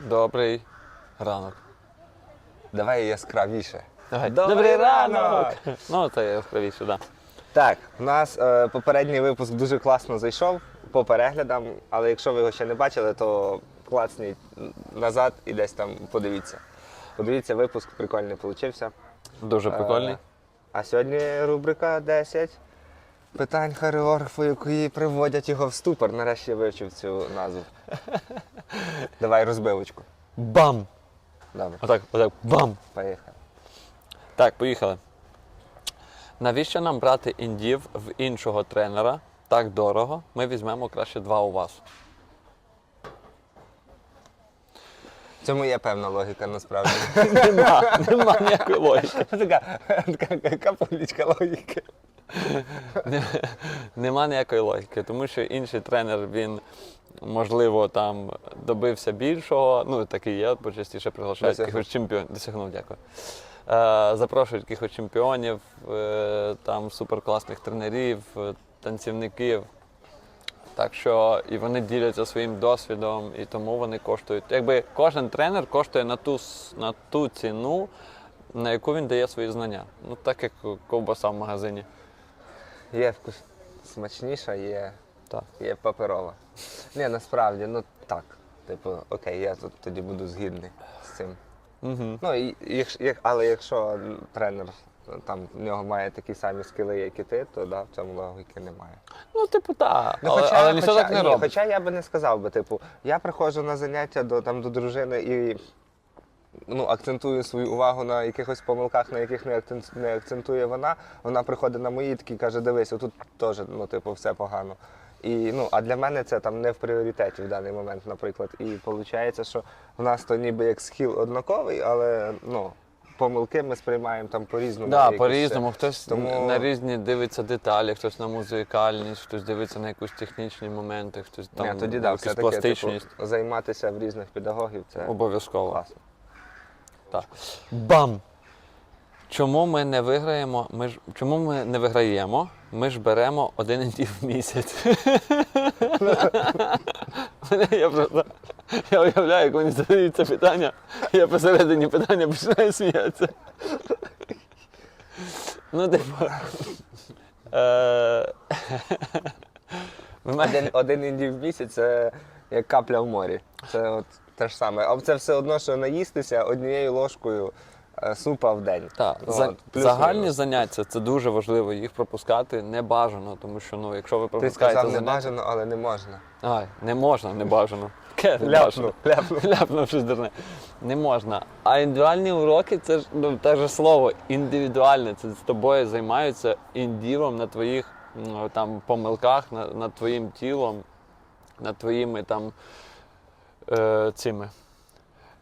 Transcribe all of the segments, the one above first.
Добрий ранок. Давай яскравіше. Давай. Добрий ранок! Ну, це яскравіше, так. Да. Так, у нас е, попередній випуск дуже класно зайшов по переглядам, але якщо ви його ще не бачили, то клацніть назад і десь там подивіться. Подивіться, випуск прикольний получився. Дуже прикольний. Е, А сьогодні рубрика 10 питань хореографу, які приводять його в ступор. Нарешті я вивчив цю назву. Давай розбивочку. Бам! Добре, Отак, отак, бам! поїхали. Так, поїхали. Навіщо нам брати індів в іншого тренера так дорого? Ми візьмемо краще два у вас. В цьому є певна логіка насправді. Нема, нема ніякої логіки. Така, така капулічка логіки. Нема ніякої логіки, тому що інший тренер, він, можливо, там добився більшого. Ну, такий є, бо частіше приглашають якихось чемпіонів. Досягнув, дякую. Е, запрошують якихось чемпіонів, е, там суперкласних тренерів, е, танцівників. Так що і вони діляться своїм досвідом, і тому вони коштують. Якби кожен тренер коштує на ту, на ту ціну, на яку він дає свої знання. Ну, так як ковбаса в магазині. Є вкус смачніша, є, Так. є паперова. Ні, насправді, ну так. Типу, окей, я тут тоді буду згідний з цим. Угу. Ну, і, як, але якщо тренер там в нього має такі самі скіли, як і ти, то да, в цьому логіки немає. Ну, типу, так. Ну, але, але хоча, так не ні, робить. Хоча я би не сказав би, типу, я приходжу на заняття до, там, до дружини і ну, акцентую свою увагу на якихось помилках, на яких не, акцент, не акцентує вона. Вона приходить на мої такі каже, дивись, отут теж ну, типу, все погано. І, ну, а для мене це там не в пріоритеті в даний момент, наприклад. І виходить, що в нас то ніби як схил однаковий, але ну, помилки ми сприймаємо там по-різному. Да, по-різному. Хтось Тому- на різні дивиться деталі, хтось на музикальність, хтось дивиться на якісь технічні моменти, хтось там Ні, тоді да, якусь таки пластичність. типу, займатися в різних педагогів це Обов'язково. класно. Так. Бам! Чому ми не виграємо? Ми ж чому ми не виграємо? Ми ж беремо один індів в місяць. Я просто я уявляю, як вони задають це питання, я посередині питання починаю сміятися. Ну, типу. е, Один, один інді в місяць це як капля в морі. Це от те ж саме. А це все одно, що наїстися однією ложкою е, супа в день. Так, Ну, за, от, плюс-мінус. загальні заняття це дуже важливо, їх пропускати не бажано, тому що ну, якщо ви Ти пропускаєте сказав, не заняття, бажано, але не можна. Ай, не можна, не бажано. Ке, не бажано. ляпнув. Ляпнув щось дурне. Не можна. А індивідуальні уроки це ж ну, те ж слово, індивідуальне. Це з тобою займаються індівом на твоїх ну, там, помилках, на, над твоїм тілом, над твоїми там е, цими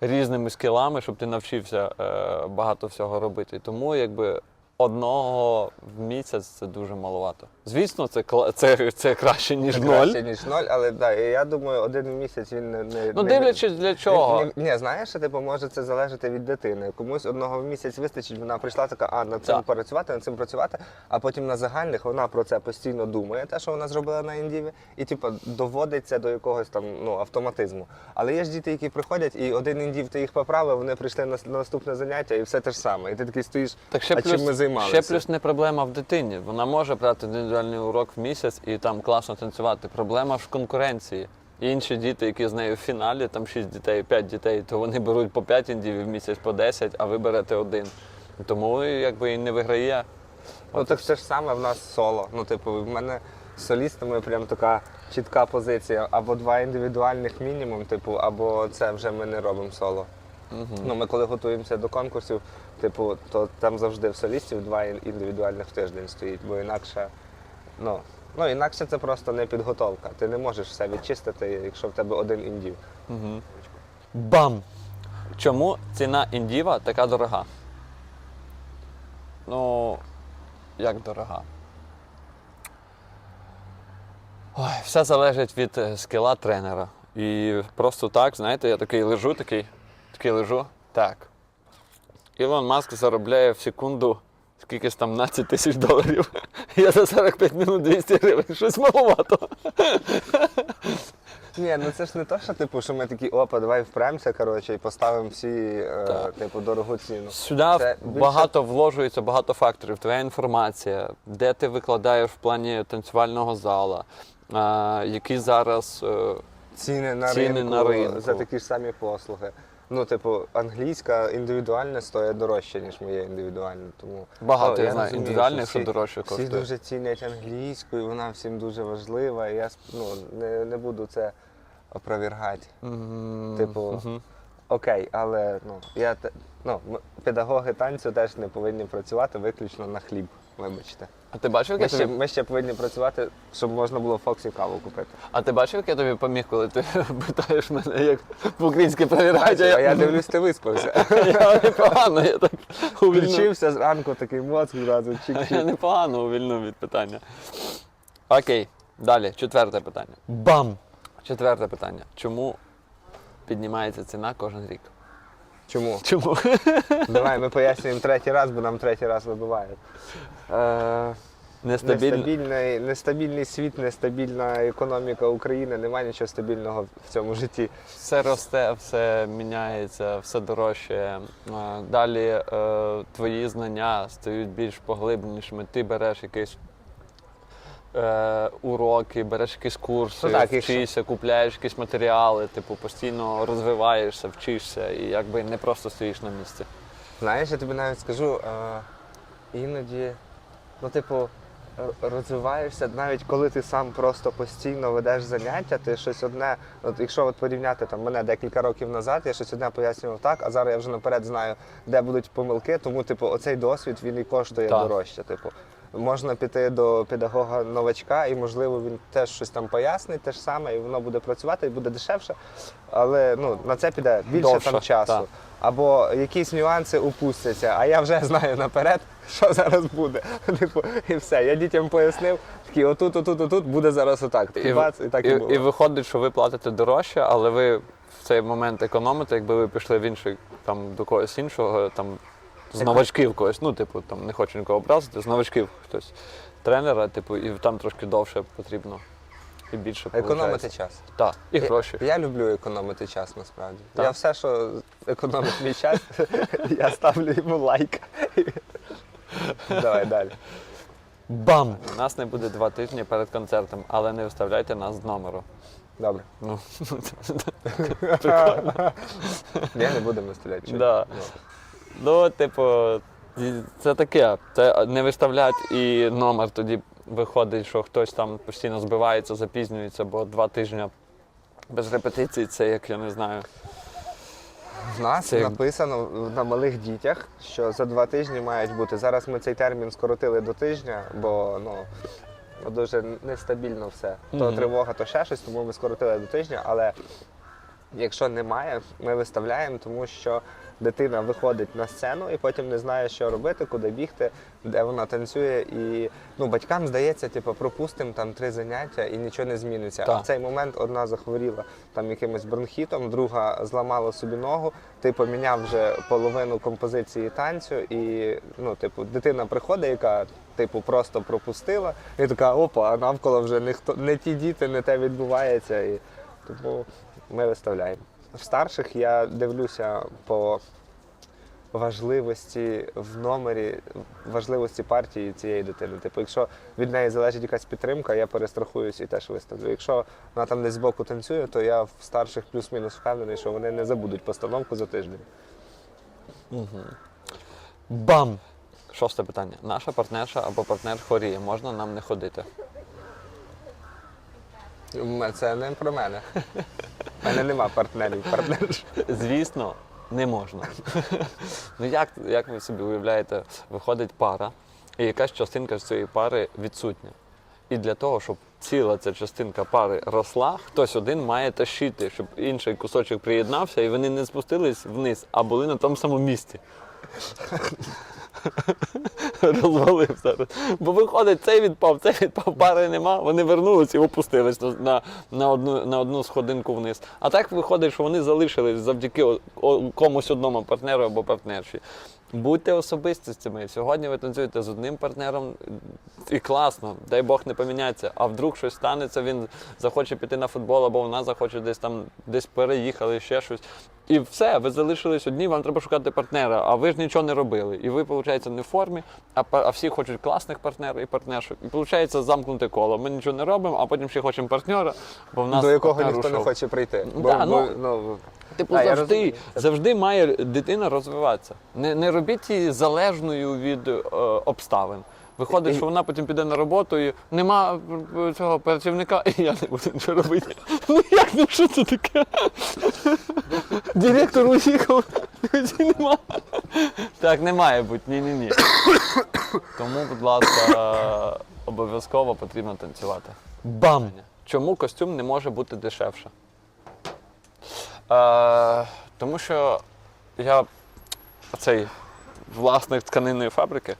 різними скілами, щоб ти навчився е, багато всього робити. Тому якби одного в місяць це дуже маловато. Звісно, це, це, це краще, ніж ноль. Краще, ніж ноль, але да, і я думаю, один місяць він не. не Ну, не- дивлячись для чого. Ні, ні, знаєш, що, типу, може це залежати від дитини. Комусь одного в місяць вистачить, вона прийшла така, а над цим Так. працювати, над цим працювати, а потім на загальних вона про це постійно думає, те, що вона зробила на індіві, і типу, доводить це до якогось там ну, автоматизму. Але є ж діти, які приходять, і один індів ти їх поправив, вони прийшли на, на наступне заняття, і все те ж саме. І ти такий стоїш, Так ще а плюс, чим ми займалися? ще плюс не проблема в дитині. Вона може брати індивідуальний урок в місяць і там класно танцювати. Проблема в конкуренції. Інші діти, які з нею в фіналі, там 6 дітей, 5 дітей, то вони беруть по 5 індівів в місяць, по 10, а ви берете один. Тому якби і не виграє. Ну так це ж саме в нас соло. Ну, типу, в мене з солістами прям така чітка позиція. Або два індивідуальних мінімум, типу, або це вже ми не робимо соло. Ну, ми коли готуємося до конкурсів, типу, то там завжди в солістів два індивідуальних в тиждень стоїть, бо інакше, ну, ну інакше це просто не підготовка. Ти не можеш все відчистити, якщо в тебе один індів. Бам! Чому ціна індіва така дорога? Ну, як дорога? Ой, все залежить від е, скіла тренера. І просто так, знаєте, я такий лежу, такий, такий лежу. Так. Ілон Маск заробляє в секунду скільки ж там 17 тисяч доларів. Я за 45 минут 200 гривень. Щось маловато. Ні, ну це ж не то, що типу, що ми такі, опа, давай впремся, коротше, і поставимо всі, е, Так. типу, дорогу ціну. Сюди Це більше- багато вложується, багато факторів. Твоя інформація, де ти викладаєш в плані танцювального зала, а, які зараз. е, Ціни на, Ціни ринку, на ринку. за такі ж самі послуги. Ну, типу, англійська індивідуальна стоїть дорожче, ніж моє індивідуальне. Тому Багато, О, я знаю, індивідуальних, що дорожче Всі дуже цінять англійську, і вона всім дуже важлива. І я ну, не, не буду це опровергати. М, Типу, мгм. Окей, але ну, я ну, педагоги танцю теж не повинні працювати виключно на хліб. Вибачте. А ти бачив, як Ми я ще, тобі, ми ще повинні працювати, щоб можна було Фоксі каву купити. а ти бачив, як я тобі поміг, коли ти питаєш мене, як по-українськи перевіряти, а я дивлюсь, ти виспався. я непогано, я так увільнив. Включився зранку, такий мозк зразу Я чик-чик. непогано увільнив від питання. Окей, далі, четверте питання. Бам! Четверте питання. Чому піднімається ціна кожен рік? Чому? Чому? Давай ми пояснюємо третій раз, бо нам третій раз вибивають. Е, нестабільний, нестабільний світ, нестабільна економіка України, немає нічого стабільного в цьому житті. Все росте, все міняється, все дорожче. Е, Далі е, твої знання стають більш поглибленішими. Ти береш якісь е, уроки, береш якісь курси, Ну так, якщо- вчишся, купляєш якісь матеріали, типу постійно розвиваєшся, вчишся і якби не просто стоїш на місці. Знаєш, я тобі навіть скажу, е, іноді, ну, типу, р- розвиваєшся, навіть коли ти сам просто постійно ведеш заняття, ти щось одне, от якщо от порівняти там мене декілька років назад, я щось одне пояснював так, а зараз я вже наперед знаю, де будуть помилки, тому типу, оцей досвід він і коштує Так. дорожче. Типу. Можна піти до педагога новачка, і можливо він теж щось там пояснить, те ж саме, і воно буде працювати, і буде дешевше. Але ну, на це піде більше Довше, там часу так. або якісь нюанси упустяться, а я вже знаю наперед, що зараз буде. Типу, і все. Я дітям пояснив, такі отут, отут, отут буде зараз отак. Такі бац, і так і, і, було. і виходить, що ви платите дорожче, але ви в цей момент економите, якби ви пішли в інший там до когось іншого, там з новачків когось, ну, типу, там не хочу нікого образити, з новачків хтось тренера, типу, і там трошки довше потрібно. І більше Економити час. Так, і гроші. Я, я люблю економити час насправді. Так? Я все, що економить мій час, я ставлю йому лайк. Давай далі. Бам! У нас не буде два тижні перед концертом, але не виставляйте нас з номеру. Добре. Ну, Я не будемо чую. Да. Ну. Типу, це таке. Це не виставлять і номер тоді виходить, що хтось там постійно збивається, запізнюється, бо два тижні без репетицій це як я не знаю. В нас Це- написано на малих дітях, що за два тижні мають бути. Зараз ми цей термін скоротили до тижня, бо ну дуже нестабільно все. То Мгм. тривога, то ще щось, тому ми скоротили до тижня. Але якщо немає, ми виставляємо, тому що дитина виходить на сцену і потім не знає, що робити, куди бігти, де вона танцює. І ну, батькам здається, типу, пропустимо там три заняття і нічого не зміниться. А в цей момент одна захворіла там якимось бронхітом, друга зламала собі ногу. Ти поміняв вже половину композиції танцю, і ну, типу, дитина приходить, яка типу просто пропустила, і така опа, а навколо вже ніхто не ті діти, не те відбувається. І тому ми виставляємо. В старших я дивлюся по важливості в номері, важливості партії цієї дитини. Типу, якщо від неї залежить якась підтримка, я перестрахуюсь і теж виставлю. Якщо вона там десь збоку танцює, то я в старших плюс-мінус впевнений, що вони не забудуть постановку за тиждень. Бам! Шосте питання. Наша партнерша або партнер хворіє, можна нам не ходити? Це не про мене. У мене нема партнерів. Партнер. Звісно, не можна. ну як, як ви собі уявляєте, виходить пара, і якась частинка з цієї пари відсутня. І для того, щоб ціла ця частинка пари росла, хтось один має тащити, щоб інший кусочок приєднався, і вони не спустились вниз, а були на тому самому місці. Розвалив зараз. Бо виходить, цей відпав, цей відпав, пари нема, вони вернулись і опустились на, на, одну, на одну сходинку вниз. А так виходить, що вони залишились завдяки комусь одному партнеру або партнерші. Будьте особистостями. Сьогодні ви танцюєте з одним партнером і класно, дай Бог не поміняється. А вдруг щось станеться, він захоче піти на футбол, або вона захоче десь там десь переїхали, ще щось. І все, ви залишились одні, вам треба шукати партнера, а ви ж нічого не робили. І ви, виходить, не в формі, а, а всі хочуть класних партнерів і партнершок. І виходить замкнуте коло. Ми нічого не робимо, а потім ще хочемо партнера, бо в нас До якого ніхто не хоче прийти. Да, ну, ну, Типу, А, завжди, завжди має дитина розвиватися. Не, не робіть її залежною від е, обставин. Виходить, що вона потім піде на роботу і нема е, цього працівника, і я не буду нічого робити. Ну ну що це таке? Директор уїхав, тоді нема. Так не має бути, ні-ні-ні. Тому, будь ласка, обов'язково потрібно танцювати. Бам! Чому костюм не може бути дешевше? Е, тому що я цей власник тканинної фабрики.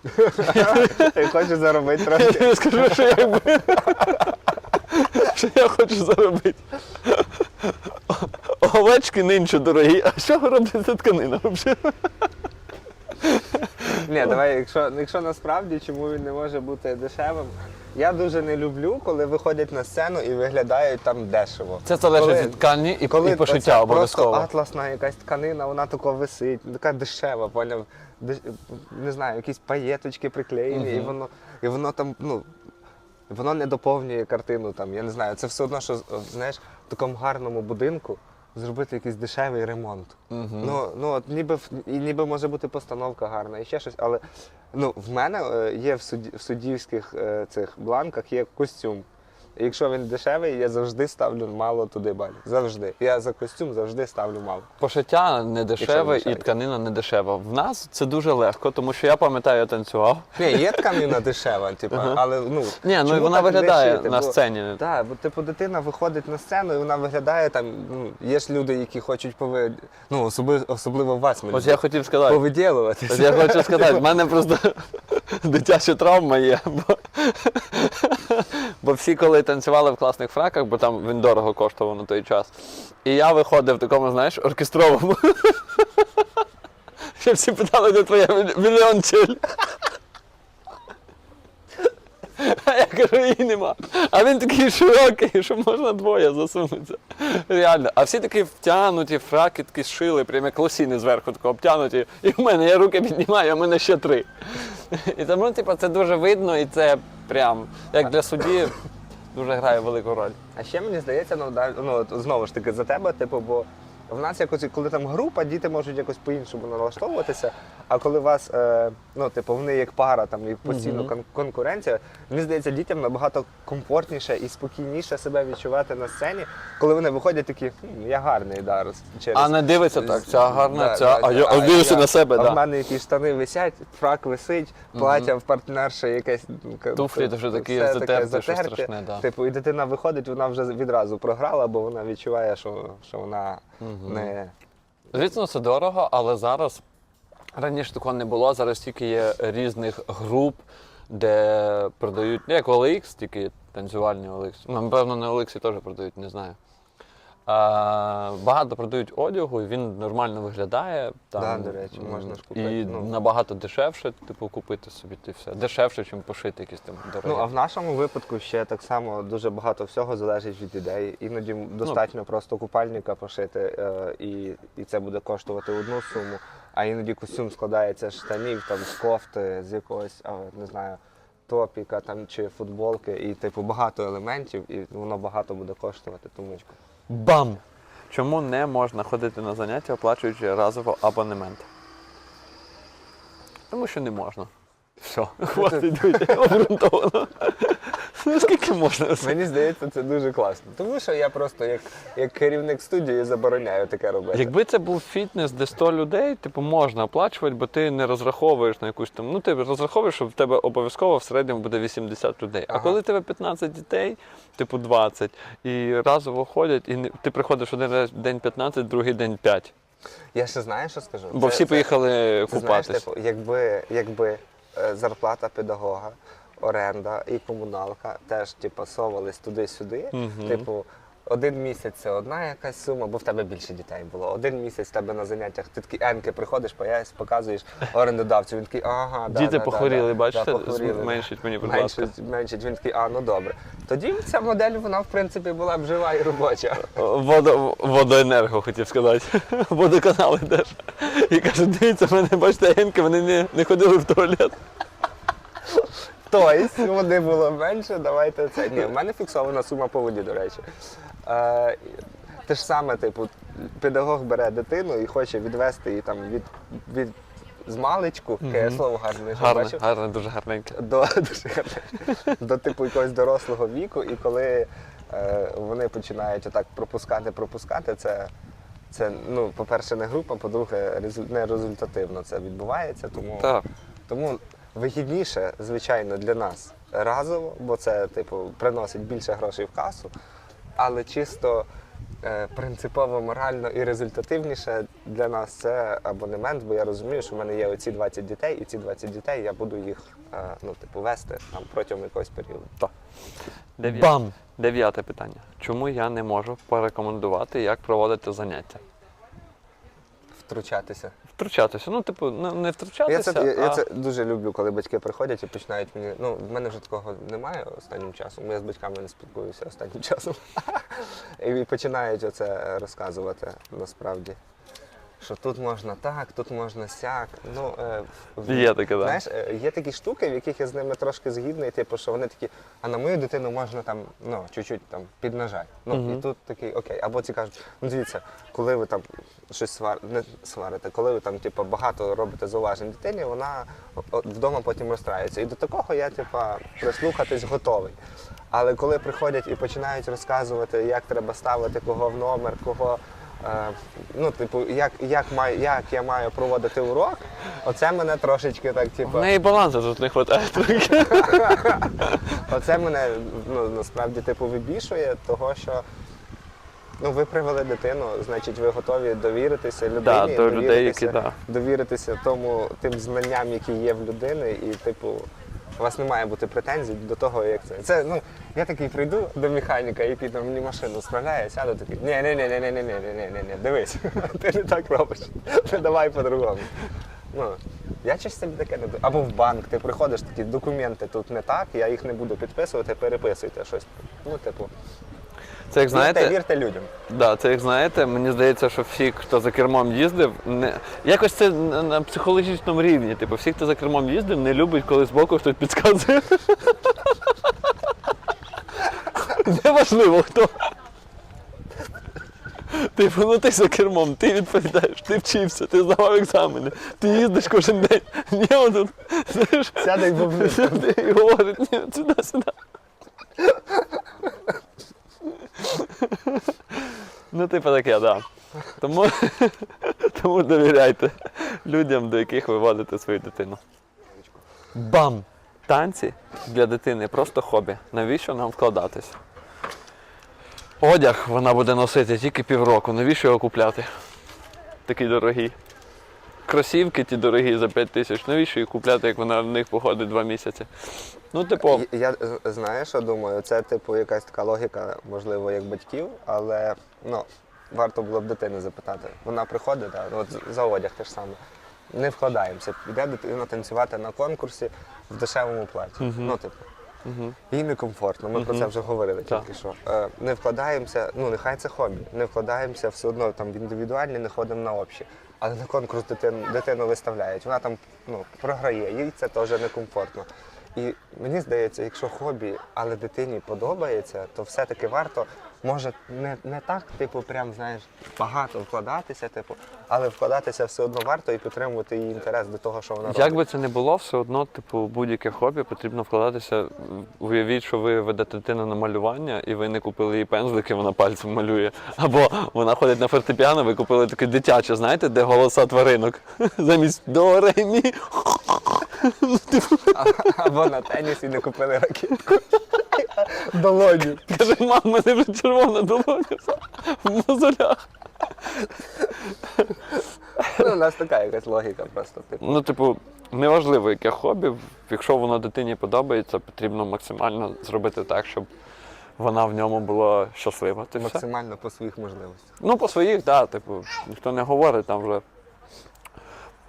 я хочу заробити трохи. Я скажу, що я, якби- що я хочу заробити. Овечки нинче дорогі, а що робить ця тканина взагалі? Ні, давай, якщо, якщо насправді чому він не може бути дешевим. Я дуже не люблю, коли виходять на сцену і виглядають там дешево. Це залежить Коли- від ткані і, Коли і пошиття обов'язково. Просто атласна якась тканина, вона тако висить, така дешева, поняв? Деш- Не знаю, якісь паєточки приклеєні, і воно, і воно там, ну. Воно не доповнює картину там, я не знаю. Це все одно, що знаєш, в такому гарному будинку зробити якийсь дешевий ремонт. Ну, ну от ніби і ніби може бути постановка гарна і ще щось, але ну, в мене е, є в, суді, в суддівських е, цих бланках є костюм. Якщо він дешевий, я завжди ставлю мало туди балів. Завжди. Я за костюм завжди ставлю мало. Пошиття не дешеве і тканина не дешева. В нас це дуже легко, тому що я пам'ятаю, я танцював. Ні, є тканина дешева, типу, але ну. Ні, ну і вона виглядає на Бо- сцені. Так, бо типу дитина виходить на сцену і вона виглядає там. Ну, є ж люди, які хочуть пови... ну, особливо, особливо вас, Ось я хотів сказати. повиділуватися. Ось я хочу сказати, в мене просто дитяча травма є. Бо, всі, коли танцювали в класних фраках, бо там він дорого коштував на той час. І я виходив в такому, знаєш, оркестровому. щоб всі питали, де твоя міль- мільйончель. А я кажу, її нема. А він такий широкий, що можна двоє засунутися. Реально. А всі такі втягнуті, фраки такі шили, прямо як лосіни зверху тако обтягнуті. І в мене я руки піднімаю, а в мене ще три. І тому, типу, це дуже видно, і це прям як для судді дуже грає велику роль. А ще мені здається, ну, ну знову ж таки за тебе, типу, бо в нас якось, коли там група, діти можуть якось по-іншому налаштовуватися. А коли вас, е, ну, типу, вони як пара, там і постійно кон- конкуренція, мені здається, дітям набагато комфортніше і спокійніше себе відчувати на сцені, коли вони виходять такі, «Хм, я гарний да, роз- через. А не дивиться так, ця гарна, Да, ця, да, а я а дивлюся на себе, А да. в мене якісь штани висять, фрак висить, плаття в партнерші якесь. ну, Туфлі це- вже такі все затерті, що затерте. страшне, да. Типу, і дитина виходить, вона вже відразу програла, бо вона відчуває, що, що вона не. Звісно, це дорого, але зараз раніше такого не було. Зараз тільки є різних груп, де продають, ну, як OLX, тільки танцювальні OLX. Ну, Напевно, на OLX теж продають, не знаю. А, багато продають одягу, і він нормально виглядає. Там, Да, до речі, можна ж купити, І ну. набагато дешевше, типу, купити собі ти все. Дешевше, ніж пошити якісь там дорогі. Ну, а в нашому випадку ще так само дуже багато всього залежить від ідей. Іноді достатньо просто купальника пошити, е, і, і це буде коштувати одну суму. А іноді костюм складається з штанів, там, з кофти, з якогось, не знаю, топіка там, чи футболки, і типу багато елементів, і воно багато буде коштувати. Тому Бам! Чому не можна ходити на заняття, оплачуючи разово абонемент? Тому що не можна. Все, хватить обґрунтовано. Ну скільки можна? мені здається, це дуже класно. Тому що я просто як, як керівник студії забороняю таке робити. Якби це був фітнес, де 100 людей, типу можна оплачувати, бо ти не розраховуєш на якусь там. Ну, ти розраховуєш, що в тебе обов'язково в середньому буде 80 людей. А Ага. коли в тебе 15 дітей, типу 20, і разово ходять, і ти приходиш один день 15, другий день 5. Я ще знаю, що скажу. Бо Це- всі це- поїхали купатись. типу, якби, якби е, зарплата педагога, оренда і комуналка теж типу, совались туди-сюди, Мгм. типу, один місяць це одна якась сума, бо в тебе більше дітей було. Один місяць в тебе на заняттях ти такі енки приходиш, пояс, показуєш орендодавцю. Він такий, ага, да, Діти да, похворіли, да, бачите? да, похворіли. Зменшіть мені, будь ласка. Меншить, меншить. Він такий, а ну добре. Тоді ця модель, вона в принципі була б жива і робоча. Водо, водоенерго хотів сказати. Водоканали теж. І каже, дивіться, мене бачите, генки, вони не, не ходили в туалет. Тобто, води було менше, давайте це. Ні, в мене фіксована сума по воді, до речі. Е, те ж саме, типу, педагог бере дитину і хоче відвести її там від, від з маличку, яке слово гарне, Гарне, гарне, дуже гарненьке. до, дуже гарне, до типу якогось дорослого віку, і коли е, вони починають отак пропускати, пропускати, це. Це, ну, по-перше, не група, по-друге, не результативно це відбувається. Тому Так. тому вигідніше, звичайно, для нас разово, бо це, типу, приносить більше грошей в касу, але чисто е, принципово, морально і результативніше для нас це абонемент, бо я розумію, що в мене є оці 20 дітей, і ці 20 дітей я буду їх е, ну, типу, вести там, протягом якогось періоду. Дев'я- Бам! Дев'яте питання. Чому я не можу порекомендувати, як проводити заняття? Втручатися. Втручатися. Ну, типу, не не Я втручатися. це, я, я це дуже люблю, коли батьки приходять і починають мені. Ну, в мене вже такого немає останнім часом. Я з батьками не спілкуюся останнім часом. І починають оце розказувати насправді. Що тут можна так, тут можна сяк. Ну, е, в- Є таке, да. Знаєш, е, є такі штуки, в яких я з ними трошки згідний, типу, що вони такі, а на мою дитину можна там, ну, чуть-чуть там піднажати. Ну, і тут такий, окей. Або ці кажуть, ну дивіться, коли ви там щось свар... не сварите, коли ви там, типу, багато робите зауважень дитині, вона о- вдома потім розстраюється. І до такого я, типу, прислухатись готовий. Але коли приходять і починають розказувати, як треба ставити кого в номер, кого. Е, Ну, типу, як, як, маю, як я маю проводити урок, оце мене трошечки так, типу, В неї балансу тут не вистачає трохи. Оце мене ну, насправді типу вибішує, того що ну, ви привели дитину, значить, ви готові довіритися людині, Да, до людей, довіритися, які, да. довіритися тому тим знанням, які є в людини, і типу. У вас не має бути претензій до того, як це. Це ну я такий прийду до механіка, який там мені машину справляє, сяду такий, ні, ні, ні, ні, ні, ні, ні, ні, ні, дивись, ти не так робиш. Ти давай по-другому. Ну, я щось собі таке не Або в банк, ти приходиш, такі документи тут не так, я їх не буду підписувати, переписуйте щось. Ну, типу, Це як знаєте, вірте, вірте людям. Да, це як знаєте, мені здається, що всі, хто за кермом їздив, не якось це на, психологічному рівні. Типу, всі, хто за кермом їздив, не любить, коли збоку хтось підказує. Неважливо хто. Типу, ну ти за кермом, ти відповідаєш, ти вчився, ти здавав екзамени, ти їздиш кожен день. Ні, он тут, знаєш, бубни. сюди і говорить, ні, сюди, сюди. Ну, типу таке, так. Да. Тому, тому довіряйте людям, до яких ви водите свою дитину. Бам! Танці для дитини просто хобі. Навіщо нам вкладатись? Одяг вона буде носити тільки півроку. Навіщо його купляти? Такий дорогий. Кросівки ті дорогі за 5 тисяч. Навіщо їх купляти, як вона в них походить два місяці? Ну, типу, Я, я з- знаєш, що думаю, це типу якась така логіка, можливо, як батьків, але ну, варто було б дитини запитати. Вона приходить, ну, от за одяг те ж саме. Не вкладаємося. Йде дитина танцювати на конкурсі в дешевому платі. Ну, типу. Мгм. Їй некомфортно, ми про це вже говорили тільки що. Е, не вкладаємося, ну нехай це хобі, не вкладаємося все одно там в індивідуальні, не ходимо на общі. Але на конкурс дитину, дитину виставляють. Вона там ну, програє, їй це теж некомфортно. І мені здається, якщо хобі, але дитині подобається, то все-таки варто, може, не, не так, типу, прям знаєш, багато вкладатися, типу, але вкладатися все одно варто і підтримувати її інтерес до того, що вона Як би це не було, все одно, типу, будь-яке хобі потрібно вкладатися. Уявіть, що ви ведете дитину на малювання і ви не купили їй пензлики, вона пальцем малює. Або вона ходить на фортепіано, ви купили таке дитяче, знаєте, де голоса тваринок. Замість до ре. Або на теніс і не купили ракетку. Долоню. Каже, мам, в мене вже червона долоня в мозолях. Ну, у нас така якась логіка просто. Типу. Ну, типу, неважливо, яке хобі, якщо воно дитині подобається, потрібно максимально зробити так, щоб вона в ньому була щаслива. Ти все. Максимально по своїх можливостях. Ну, по своїх, так, типу, ніхто не говорить там вже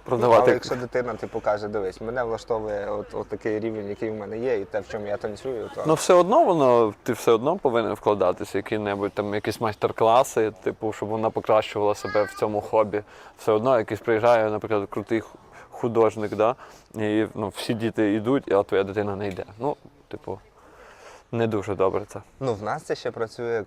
продавати. Але якщо дитина типу каже, дивись, мене влаштовує от, от такий рівень, який в мене є, і те, в чому я танцюю, то Ну, все одно воно, ти все одно повинен вкладатися, які-небудь там якісь майстер-класи, типу, щоб вона покращувала себе в цьому хобі. Все одно якийсь приїжджає, наприклад, крутий художник, да? і ну, всі діти йдуть, а твоя дитина не йде. Ну, типу, не дуже добре це. Ну, в нас це ще працює,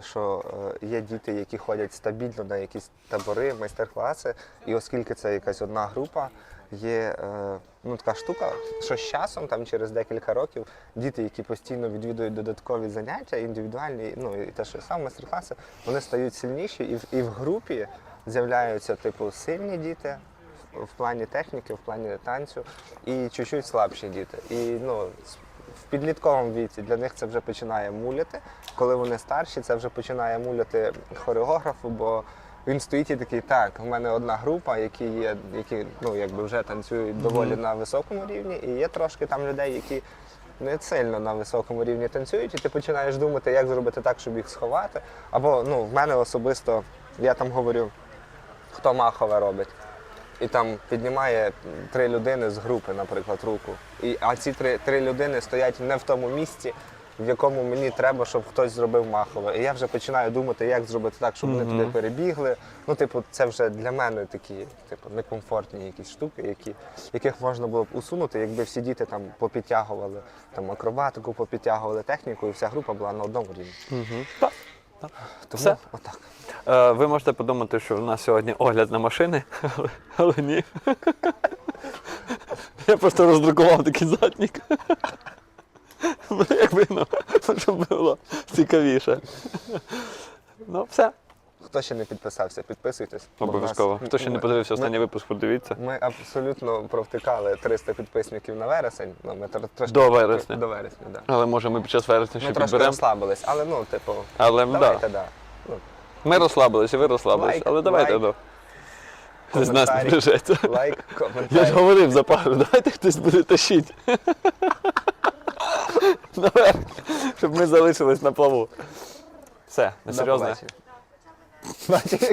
що е, є діти, які ходять стабільно на якісь табори, майстер-класи. І оскільки це якась одна група, є е, ну, така штука, що з часом, там через декілька років, діти, які постійно відвідують додаткові заняття, індивідуальні, ну і те, що сам майстер-класи, вони стають сильніші, і в, і в групі з'являються типу сильні діти. В плані техніки, в плані танцю, і чуть-чуть слабші діти. І ну, в підлітковому віці для них це вже починає муляти. Коли вони старші, це вже починає муляти хореографу, бо він стоїть і такий, так, в мене одна група, які є, які ну, якби вже танцюють доволі на високому рівні, і є трошки там людей, які не сильно на високому рівні танцюють, і ти починаєш думати, як зробити так, щоб їх сховати. Або ну, в мене особисто, я там говорю, хто махове робить. І там піднімає три людини з групи, наприклад, руку. І, а ці три, три людини стоять не в тому місці, в якому мені треба, щоб хтось зробив махове. І я вже починаю думати, як зробити так, щоб вони туди перебігли. Ну, типу, це вже для мене такі, типу, некомфортні якісь штуки, які, яких можна було б усунути, якби всі діти там попідтягували там акробатику, попідтягували техніку, і вся група була на одному рівні. Угу. Так. Тому Все? отак. Е, ви можете подумати, що у нас сьогодні огляд на машини, але, але ні. Я просто роздрукував такий заднік. Ну, Якби, ну, щоб було цікавіше. Ну, все. Хто ще не підписався, підписуйтесь. Обов'язково. Хто ще не подивився останній випуск, подивіться. Ми абсолютно провтикали 300 підписників на вересень. Ну, ми трошки До вересня. До вересня, да. Але може ми під час вересня ще Ми трошки підберемо. розслабились, але ну, типу, Але давайте, да. да. Ну, Ми розслабилися, ви розслабились. Лайк, Але давайте, лайк, ну. З нас не коментарі. збережеться. лайк, Я ж коментар. говорив за пару, давайте хтось буде тащити. Наверх, щоб ми залишились на плаву. Все, До несерйозно. побачення. マジで